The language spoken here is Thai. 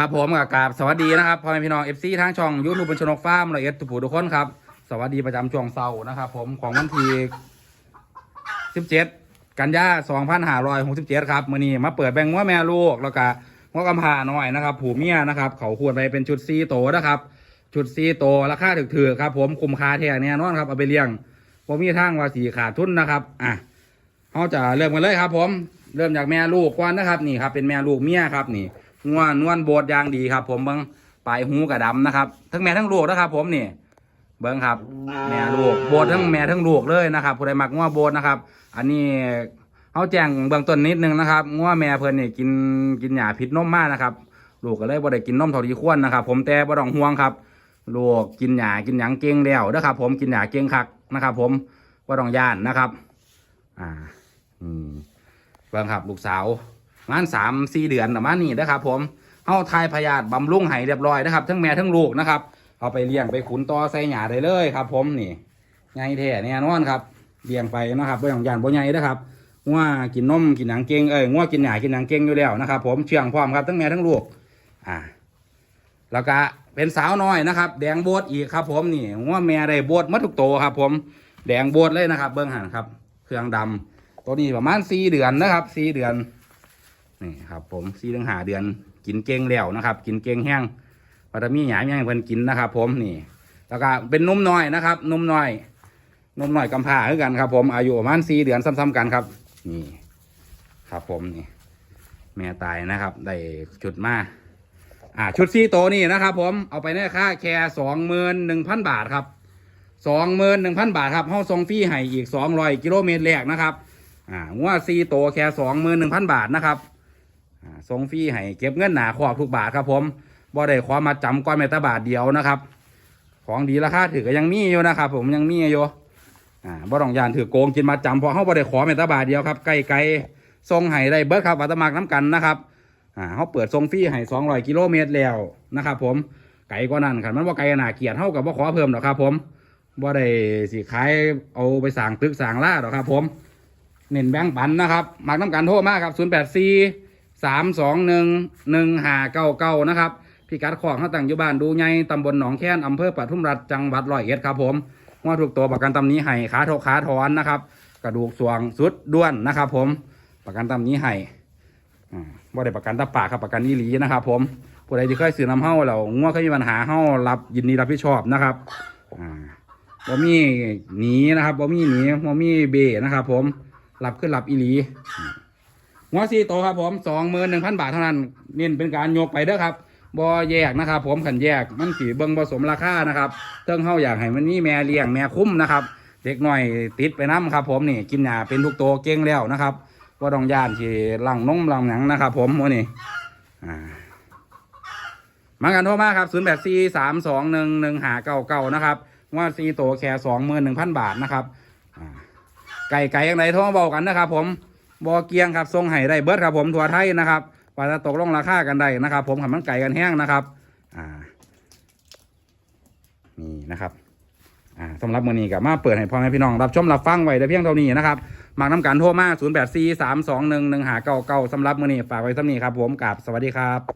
ครับผมกับกราบสวัสดีนะครับพ่อแม่พี่น้องเอฟซีทางช่องยูทูบเป็นชนกฟาร์มละเอียดทุกผู้ทุกคนครับ สวัสดีประจำช่วงเสาร์นะครับ ผมของวันที่17 กันยา2567 ครับมื้อนี้มาเปิดแบ่งงัวแม่ลูกแล้วก็งัวกำพร้าน้อยนะครับ ผูเมียนะครับ เขาขวดไปเป็นชุดซีโตนะครับ ชุดซีโตราคาถือๆครับ ผมคุ้มค่าแท้แน่นอนครับเอาไปเลี้ยงผมมีทางว่าสีขาดทุนนะครับอะเขาจะเริ่มกันเลยครับ ผมเริ่มจากแม่ลูกก่อนนะครับ นี่ครับเป็นแม่ลูกเมียครับนี่ งัวนวลโบดยางดีครับ ผมเบิ้งปลายหูกระดำนะครับ ทั้งแม่ทั้งลูกนะครับ ผมนี่ เบิ้งครับ แม่ลูกโบดทั้งแม่ทั้งลูกเลยนะครับผู้ใดมักงัวโบดนะครับ อันนี้เขาแจ้งเบื้องต้นนิดนึงนะครับงัวแม่เพิ่นนี่กินกินหญ้าพิษนมมากนะครับลูกก็เลยบ่ได้กินนมเท่าที่ควรนะครับ ผมแต่บ่ต้องห่วงครับลูกกินหญ้ากินหยังเก่งแล้วนะครับ ผมกินหญ้าเก่งคักนะครับ ผมบ่ต้องย่านนะครับ อ่าอืมเบิ่งครับลูกสาว งานสามสี่เดือนประมาณนี้นะครับ ผมเฮาทายพยาธิบำรุงให้เรียบร้อยนะครับทั้งแม่ทั้งลูกนะครับ เอาไปเลี้ยงไปขุนต่อใส่หญ้าได้เลยครับ ผมนี่ไงแท้แน่นอนครับเลี้ยงไปนะครับบ่อย่างยานบ่ใหญ่นะครับงัวกินนมกินหนังเก่งเอ้ยงัวกินหญ้ากินหนังเก่งอยู่แล้วนะครับ ผมเชื่องพร้อมครับทั้งแม่ทั้งลูกอ่าแล้วก็เป็นสาวน้อยนะครับ แดงโบดอีกครับ ผมนี่งัวแม่ได้โบดหมาทุกโตครับ ผมแดงโบดเลยนะครับ เบิ้องหันครับ เครื่องดำตัวนี้ประมาณสี่เดือนนะครับสี่เดือน นี่ครับ ผมสี่ถึงหาเดือนกินเก่งแล้วนะครับ กินเก่งแห้งวัตามีหยามยังเพิ่นกินนะครับ ผมนี่ แล้วก็เป็นนุ่มน้อยนะครับนุ่มน้อยนุ่มน้อยกำพร้าคือกันครับ ผมอายุประมาณสี่เดือนซ้ำๆกันครับ นี่ ครับผมนี่ แม่ตายนะครับ ได้ชุดมาอ่าชุดซีโตนี่นะครับ ผมเอาไปในค่าแค่สองหมื่นหนึ่งพันบาทครับสองหมื่นหนึ่งพันบาทครับห้องทรงฟรีให้อีกสองร้อยกิโลเมตรแรกนะครับอ่างัวซีโตแค่สองหมื่นหนึ่งพันบาทนะครับ ส่งฟรีให้เก็บเงินหนาขอบทุกบาทครับผมบ่ได้ขอมาจำก้อนเมตาบาทเดียวนะครับ ของดีราคาถือก็ยังมีอยู่นะครับ ผมยังมีอยู่อ่าบ่ต้องยานถือโกงกินมาจำเพราะเขาบ่ได้ขอเมตาบาทเดียวครับไกลไกลๆส่งให้ได้เบิร์ดครับวัตมากน้ำกันนะครับอ่าเขาเปิดส่งฟรีให้สองร้อยกิโลเมตรแล้วนะครับผมไกลกว่านั้นครับมันว่าไกลหนาเกียรติเท่ากับว่าขอเพิ่มหรอกครับผมบ่ได้สิขายเอาไปสั่งตึกสั่งล่าหรอกครับ ผม เน้นแบงค์ปันนะครับมักน้ำกันโทรมากครับศูนย์แปดสี่ สามสองหนึ่งหนึ่งหาเก้าเก้านะครับพี่กัดของเขาตั้งอยู่บ้านดูไงตำบลหนองแค้นอำเภอปทุมรัฐจังหวัดร้อยเอ็ดครับผมว่าถูกตัวประกันตำนี้ให้ขาทกขาถอนนะครับ กระดูกสวงสุดด้วนนะครับผมประกันตำนี้ให้อ่าบ่ได้ประกันตะปากครับประกันอีหลีนะครับ ผมผู้ใดที่เคยซื้อน้ำเฮ้าเราง่วเคยมีปัญหาเฮ้ารับยินดีรับผิดชอบนะครับอ่าบ่มีหนีนะครับบ่มีหนีบ่มีเบนะครับ ผมรับขึ้นรับอีหลี หัวซีโตวครับผมสองหมื่นหนึ่งพันบาทเท่านั้นเน้นเป็นการโยกไปเด้อครับบอแยกนะครับ ผมขันแยกมันสีเบิงผสมราคานะครับเติ้งเฮาอยากให้มันนี่แม่เลี้ยงแม่คุ้มนะครับ เด็กหน่อยติดไปน้ำครับ ผมนี่กินหญ้าเป็นทุกตัวเก่งแล้วนะครับว่าต้องย่านที่ลังนมลังหนังนะครับ ผมวันนี้อ่ามากันโทรมาครับศูนย์แปดสี่สามสองหนึ่งหนึ่งหาเก้าเก้านะครับว่าซีโตแค่สองหมื่นหนึ่งพันบาทนะครับไก่ไก่ยังไงโทรมาบอกกันนะครับ ผม บอเกียงครับทรงไห้ได้เบิร์ดครับผมถั่วไทยนะครับว่าจะตกลงราคากันได้นะครับ ผมขับมันไก่กันแห้งนะครับ อ่า นี่นะครับ อ่าสำหรับมือนี้กับมาเปิดให้พ่อแม่พี่น้องรับชมรับฟังไว้ได้เพียงเท่านี้นะครับมากน้ำกันโทรมา0 8 4 3 2 1 1หาเก่าเก่าสำหรับมือนี้ฝากไว้สำนี้ครับผมกับสวัสดีครับ